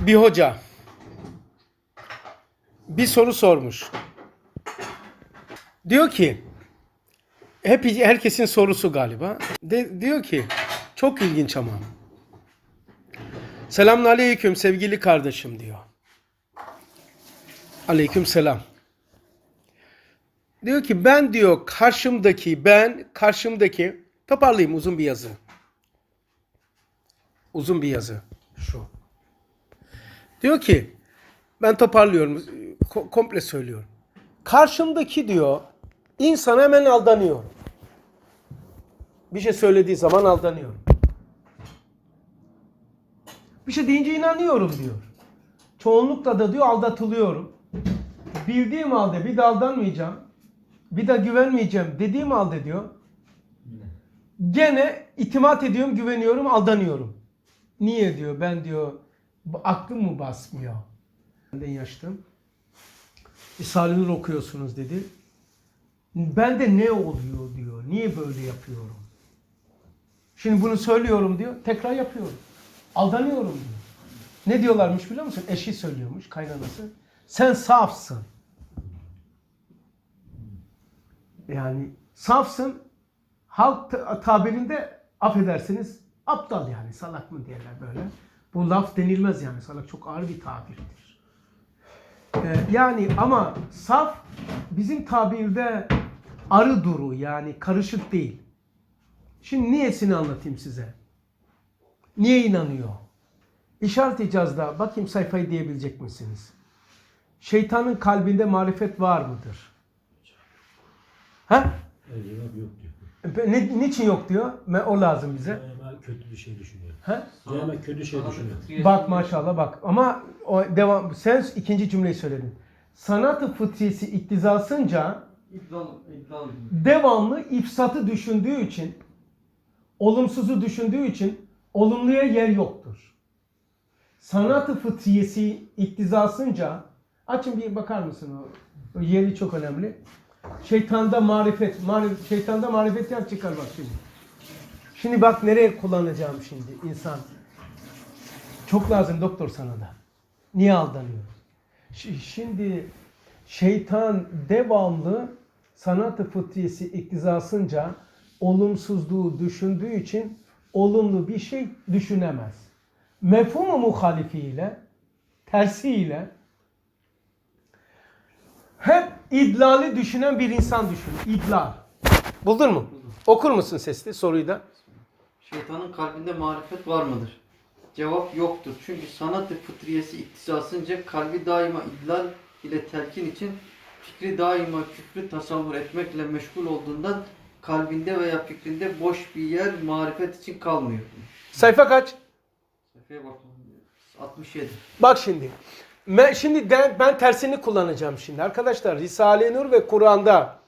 Bir hoca bir soru sormuş. Diyor ki hep herkesin sorusu galiba. De, diyor ki çok ilginç ama. Selamun aleyküm sevgili kardeşim diyor. Aleyküm selam. Diyor ki ben diyor karşımdaki ben karşımdaki toparlayayım uzun bir yazı. Uzun bir yazı. Şu. Diyor ki ben toparlıyorum ko- komple söylüyorum. Karşımdaki diyor insana hemen aldanıyor. Bir şey söylediği zaman aldanıyorum. Bir şey deyince inanıyorum diyor. Çoğunlukla da diyor aldatılıyorum. Bildiğim halde bir de aldanmayacağım. Bir de güvenmeyeceğim dediğim halde diyor. Gene itimat ediyorum, güveniyorum, aldanıyorum. Niye diyor? Ben diyor aklım mı basmıyor? Ben yaştım. Nur okuyorsunuz dedi. Ben de ne oluyor diyor. Niye böyle yapıyorum? Şimdi bunu söylüyorum diyor. Tekrar yapıyorum. Aldanıyorum diyor. Ne diyorlarmış biliyor musun? Eşi söylüyormuş kaynanası. Sen safsın. Yani safsın. Halk ta- tabirinde affedersiniz aptal yani salak mı diyorlar böyle. Bu laf denilmez yani salak çok ağır bir tabirdir. Ee, yani ama saf bizim tabirde arı duru yani karışık değil. Şimdi niyesini anlatayım size. Niye inanıyor? İşaret icazda bakayım sayfayı diyebilecek misiniz? Şeytanın kalbinde marifet var mıdır? Ha? Diyor. Ne, niçin yok diyor? Me- O lazım bize. Kötü bir şey düşünüyor. Ha? Daima kötü şey düşünüyor. Bak maşallah bak. Ama o devam. Sen ikinci cümleyi söyledin. Sanat-ı fıtriyesi iktizasınca İddialı, iddialı. devamlı ifsatı düşündüğü için, olumsuzu düşündüğü için olumluya yer yoktur. Sanat-ı fıtriyesi iktizasınca açın bir bakar mısın o, o yeri çok önemli. Şeytanda marifet, marif, şeytanda marifet yer çıkar bak şimdi. Şimdi bak nereye kullanacağım şimdi insan. Çok lazım doktor sana da. Niye aldanıyor? Şi- Şimdi şeytan devamlı sanat-ı fıtriyesi iktizasınca olumsuzluğu düşündüğü için olumlu bir şey düşünemez. Mefhumu muhalifiyle, tersiyle hep idlali düşünen bir insan düşün. İdlal. Buldun mu? Okur musun sesli soruyu da? Şeytanın kalbinde marifet var mıdır? Cevap yoktur. Çünkü sanat-ı fıtriyesi iktisasınca kalbi daima idlal ile telkin için fikri daima küfrü tasavvur etmekle meşgul olduğundan kalbinde veya fikrinde boş bir yer marifet için kalmıyor. Sayfa kaç? Sayfaya bakalım. 67. Bak şimdi. Me- Şimdi de- ben tersini kullanacağım şimdi. Arkadaşlar Risale-i Nur ve Kur'an'da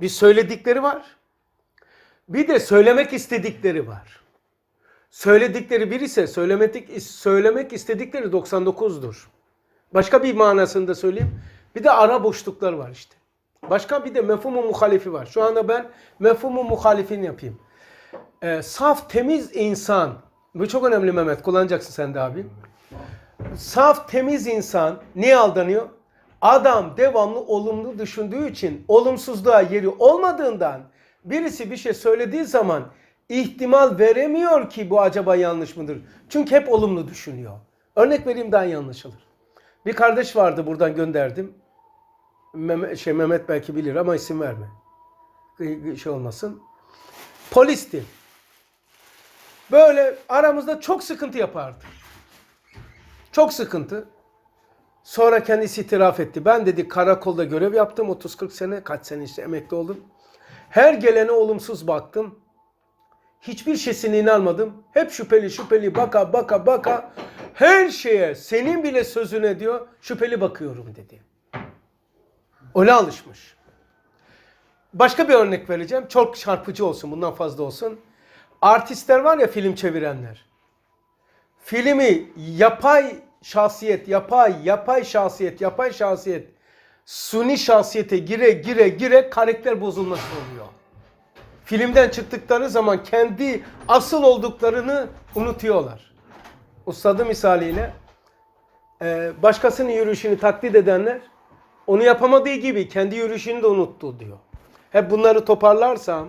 bir söyledikleri var. Bir de söylemek istedikleri var. Söyledikleri bir ise söylemek, söylemek istedikleri 99'dur. Başka bir manasını da söyleyeyim. Bir de ara boşluklar var işte. Başka bir de mefhumu muhalifi var. Şu anda ben mefhumu muhalifini yapayım. Ee, saf temiz insan. Bu çok önemli Mehmet. Kullanacaksın sen de abi. Saf temiz insan niye aldanıyor? Adam devamlı olumlu düşündüğü için olumsuzluğa yeri olmadığından birisi bir şey söylediği zaman ihtimal veremiyor ki bu acaba yanlış mıdır? Çünkü hep olumlu düşünüyor. Örnek vereyim daha iyi anlaşılır. Bir kardeş vardı buradan gönderdim. Mehmet, şey Mehmet belki bilir ama isim verme. Şey olmasın. Polisti. Böyle aramızda çok sıkıntı yapardı. Çok sıkıntı. Sonra kendisi itiraf etti. Ben dedi karakolda görev yaptım 30-40 sene. Kaç sene işte emekli oldum. Her gelene olumsuz baktım. Hiçbir şeysine inanmadım. Hep şüpheli şüpheli baka baka baka. Her şeye senin bile sözüne diyor şüpheli bakıyorum dedi. Öyle alışmış. Başka bir örnek vereceğim. Çok çarpıcı olsun bundan fazla olsun. Artistler var ya film çevirenler filmi yapay şahsiyet, yapay, yapay şahsiyet, yapay şahsiyet, suni şahsiyete gire gire gire karakter bozulması oluyor. Filmden çıktıkları zaman kendi asıl olduklarını unutuyorlar. Ustadı misaliyle Ee, başkasının yürüyüşünü taklit edenler onu yapamadığı gibi kendi yürüyüşünü de unuttu diyor. Hep bunları toparlarsam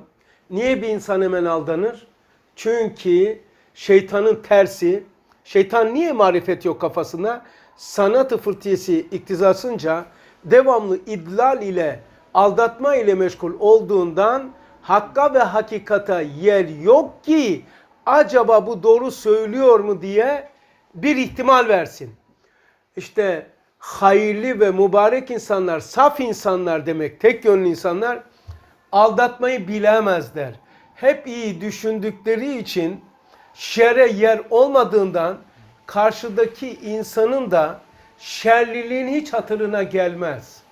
niye bir insan hemen aldanır? Çünkü şeytanın tersi, şeytan niye marifet yok kafasında? Sanat-ı fırtiyesi iktizasınca devamlı idlal ile aldatma ile meşgul olduğundan hakka ve hakikata yer yok ki acaba bu doğru söylüyor mu diye bir ihtimal versin. İşte hayırlı ve mübarek insanlar, saf insanlar demek, tek yönlü insanlar aldatmayı bilemezler. Hep iyi düşündükleri için şere yer olmadığından karşıdaki insanın da şerliliğin hiç hatırına gelmez.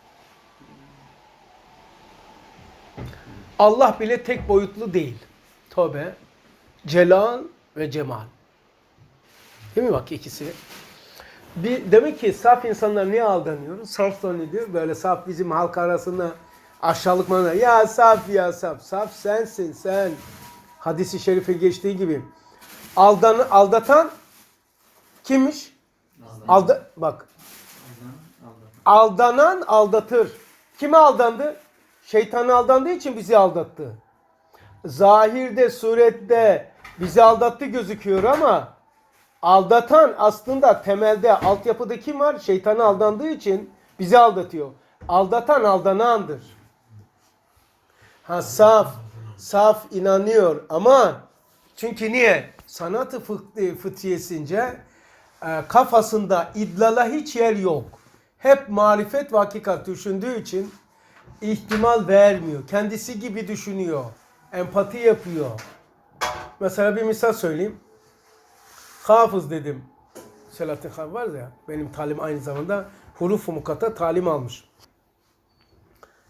Allah bile tek boyutlu değil. Tövbe. Celal ve cemal. Değil mi bak ikisi? Bir, demek ki saf insanlar niye aldanıyoruz? Saf zannediyor. Böyle saf bizim halk arasında aşağılık manada. Ya saf ya saf. Saf sensin sen. Hadisi şerife geçtiği gibi. Aldan, aldatan kimmiş? Alda, bak. Aldanan aldatır. Kime aldandı? Şeytanı aldandığı için bizi aldattı. Zahirde, surette bizi aldattı gözüküyor ama aldatan aslında temelde altyapıda kim var? Şeytanı aldandığı için bizi aldatıyor. Aldatan aldanandır. Ha saf, saf inanıyor ama çünkü niye? Sanatı fıt- fıtriyesince e, kafasında idlala hiç yer yok. Hep marifet ve hakikat düşündüğü için ihtimal vermiyor. Kendisi gibi düşünüyor. Empati yapıyor. Mesela bir misal söyleyeyim. Hafız dedim. Selahattin Hafız var ya benim talim aynı zamanda huruf-u mukata talim almış.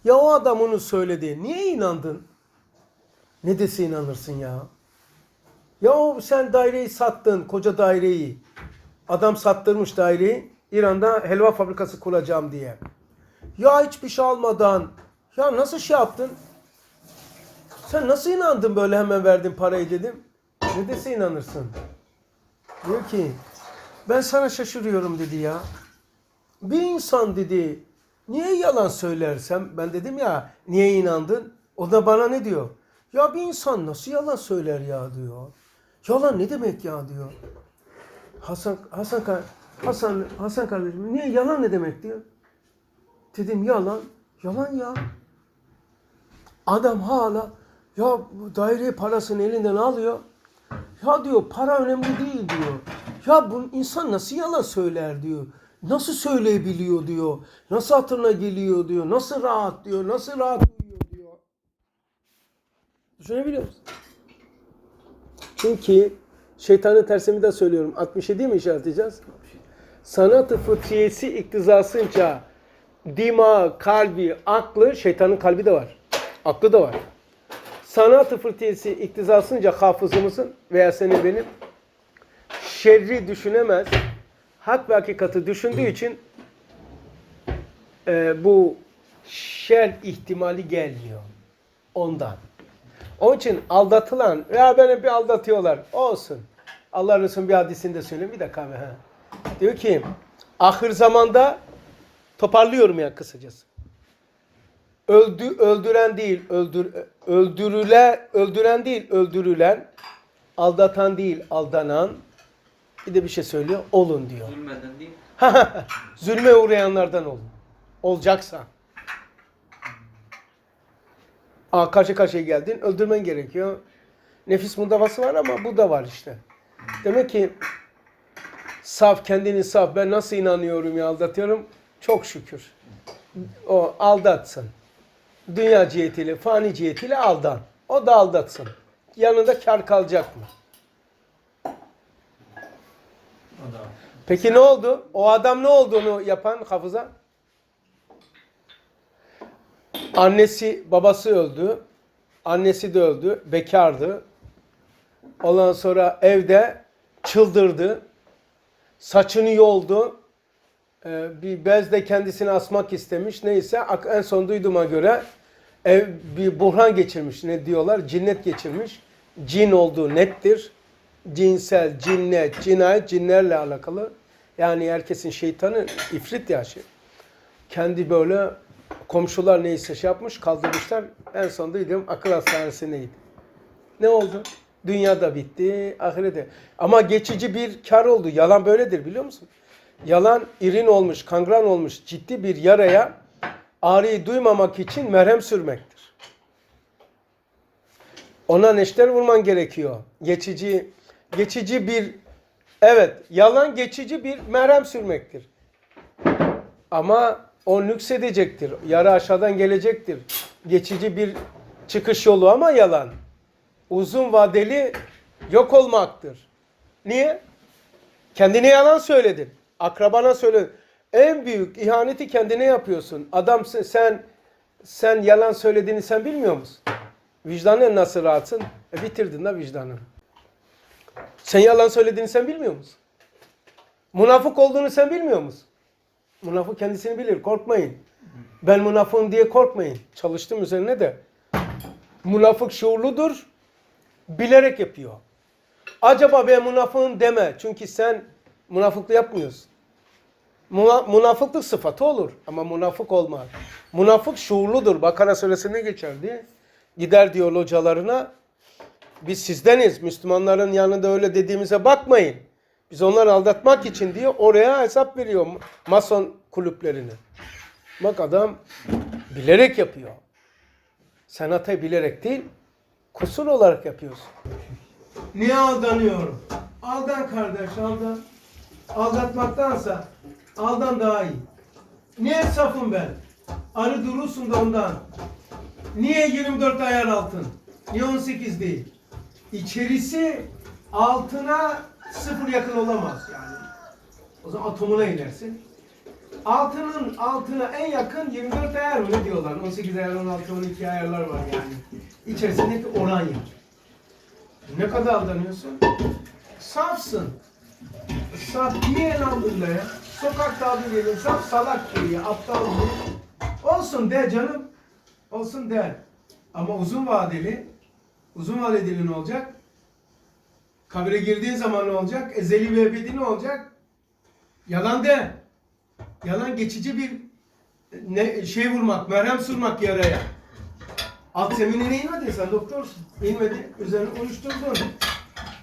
Ya o adam onu söyledi. Niye inandın? Ne dese inanırsın ya? Ya o sen daireyi sattın, koca daireyi. Adam sattırmış daireyi. İran'da helva fabrikası kuracağım diye. Ya hiçbir şey almadan. Ya nasıl şey yaptın? Sen nasıl inandın böyle hemen verdin parayı dedim. Ne dese inanırsın. Diyor ki ben sana şaşırıyorum dedi ya. Bir insan dedi niye yalan söylersem ben dedim ya niye inandın? O da bana ne diyor? Ya bir insan nasıl yalan söyler ya diyor. Yalan ne demek ya diyor. Hasan Hasan Hasan Hasan kardeşim niye yalan ne demek diyor. Dedim yalan. Yalan ya. Adam hala ya daire parasını elinden alıyor. Ya diyor para önemli değil diyor. Ya bu insan nasıl yalan söyler diyor. Nasıl söyleyebiliyor diyor. Nasıl hatırına geliyor diyor. Nasıl rahat diyor. Nasıl rahat uyuyor diyor. Düşünebiliyor musun? Çünkü şeytanın tersini de söylüyorum. 67 mi işaretleyeceğiz? Sanat-ı fıtriyesi iktizasınca dima, kalbi, aklı, şeytanın kalbi de var. Aklı da var. Sanat-ı fıtriyesi iktizasınca hafızımızın veya senin benim şerri düşünemez. Hak ve hakikati düşündüğü için e, bu şer ihtimali gelmiyor. Ondan. Onun için aldatılan, ya beni bir aldatıyorlar. Olsun. Allah Resulü'nün bir hadisinde söyleyeyim. Bir dakika. Ha. Diyor ki, ahir zamanda toparlıyorum ya kısacası. Öldü, öldüren değil, öldür, öldürüle, öldüren değil, öldürülen, aldatan değil, aldanan, bir de bir şey söylüyor, olun diyor. Zulmeden değil. Zulme uğrayanlardan olun. Olacaksa. Aa, karşı karşıya geldin, öldürmen gerekiyor. Nefis mudavası var ama bu da var işte. Demek ki saf, kendini saf, ben nasıl inanıyorum ya aldatıyorum? Çok şükür. O aldatsın. Dünya cihetiyle, fani cihetiyle aldan. O da aldatsın. Yanında kar kalacak mı? Peki ne oldu? O adam ne olduğunu yapan hafıza? Annesi, babası öldü. Annesi de öldü. Bekardı. Ondan sonra evde çıldırdı. Saçını yoldu. Ee, bir bezle kendisini asmak istemiş. Neyse en son duyduğuma göre ev bir buhran geçirmiş. Ne diyorlar? Cinnet geçirmiş. Cin olduğu nettir. Cinsel, cinnet, cinayet, cinlerle alakalı. Yani herkesin şeytanı ifrit ya şey. Kendi böyle komşular neyse şey yapmış kaldırmışlar. En sonunda gidiyorum akıl hastanesine gittim. Ne oldu? Dünyada bitti, ahirete. Ama geçici bir kar oldu. Yalan böyledir biliyor musun? Yalan irin olmuş, kangren olmuş ciddi bir yaraya ağrıyı duymamak için merhem sürmektir. Ona neşter vurman gerekiyor. Geçici geçici bir evet yalan geçici bir merhem sürmektir. Ama o nüksedecektir. Yara aşağıdan gelecektir. Geçici bir çıkış yolu ama yalan. Uzun vadeli yok olmaktır. Niye? Kendine yalan söyledin. Akrabana söyledin. En büyük ihaneti kendine yapıyorsun. Adam sen- sen yalan söylediğini sen bilmiyor musun? Vicdanın nasıl rahatsın? E bitirdin de vicdanını. Sen yalan söylediğini sen bilmiyor musun? Münafık olduğunu sen bilmiyor musun? Münafık kendisini bilir. Korkmayın. Ben münafığım diye korkmayın. Çalıştım üzerine de. Münafık şuurludur. Bilerek yapıyor. Acaba ben münafığım deme. Çünkü sen münafıklık yapmıyorsun. Muna- Münafıklık sıfatı olur ama münafık olmaz. Münafık şuurludur. Bakara suresinde geçerdi. Gider diyor hocalarına. Biz sizdeniz. Müslümanların yanında öyle dediğimize bakmayın. Biz onları aldatmak için diyor oraya hesap veriyor mason kulüplerine. Bak adam bilerek yapıyor. Sen hatayı bilerek değil, kusur olarak yapıyorsun. Niye aldanıyorum? Aldan kardeş, aldan. Aldatmaktansa aldan daha iyi. Niye safım ben? Arı durursun da ondan. Niye 24 ayar altın? Niye 18 değil? İçerisi altına sıfır yakın olamaz yani. O zaman atomuna inersin. Altının altına en yakın 24 ayar öyle diyorlar. 18 ayar, 16, 12 ayarlar var yani. İçerisindeki oran yani. Ne kadar aldanıyorsun? Safsın. Saf niye elhamdülillah ya? Sokakta adı geliyor. Saf salak diye, aptal diye. Olsun de canım. Olsun de. Ama uzun vadeli, uzun vadeli ne olacak? Kabire girdiğin zaman ne olacak? Ezeli ve ebedi ne olacak? Yalan de. Yalan geçici bir ne şey vurmak, merhem sürmek yaraya. Alt zeminine inmedin sen doktorsun. İnmedi. Üzerine uyuşturdun.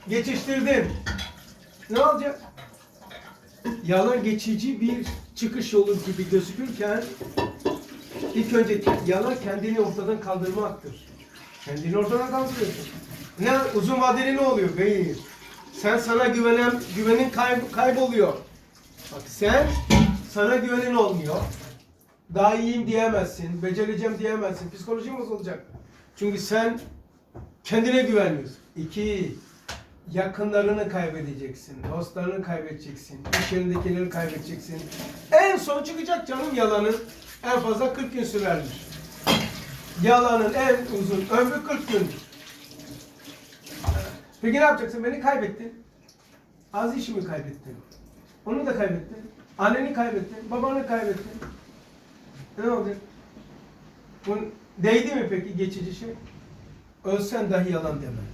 Geçiştirdin. Ne olacak? Yalan geçici bir çıkış yolu gibi gözükürken ilk önce yalan kendini ortadan kaldırmaktır. Kendini ortadan kaldırıyorsun. Ne uzun vadeli ne oluyor beyim? Sen sana güvenen güvenin kayb- kayboluyor. Bak sen sana güvenin olmuyor. Daha iyiyim diyemezsin, becereceğim diyemezsin. Psikolojin bozulacak. Çünkü sen kendine güvenmiyorsun. İki, yakınlarını kaybedeceksin, dostlarını kaybedeceksin, iş yerindekileri kaybedeceksin. En son çıkacak canım yalanın. En fazla 40 gün sürermiş. Yalanın en uzun ömrü 40 gün. Peki ne yapacaksın? Beni kaybettin. Az işimi kaybettin. Onu da kaybettin. Anneni kaybettin. Babanı kaybettin. Ne olacak? Bunun değdi mi peki geçici şey? Ölsen dahi yalan deme.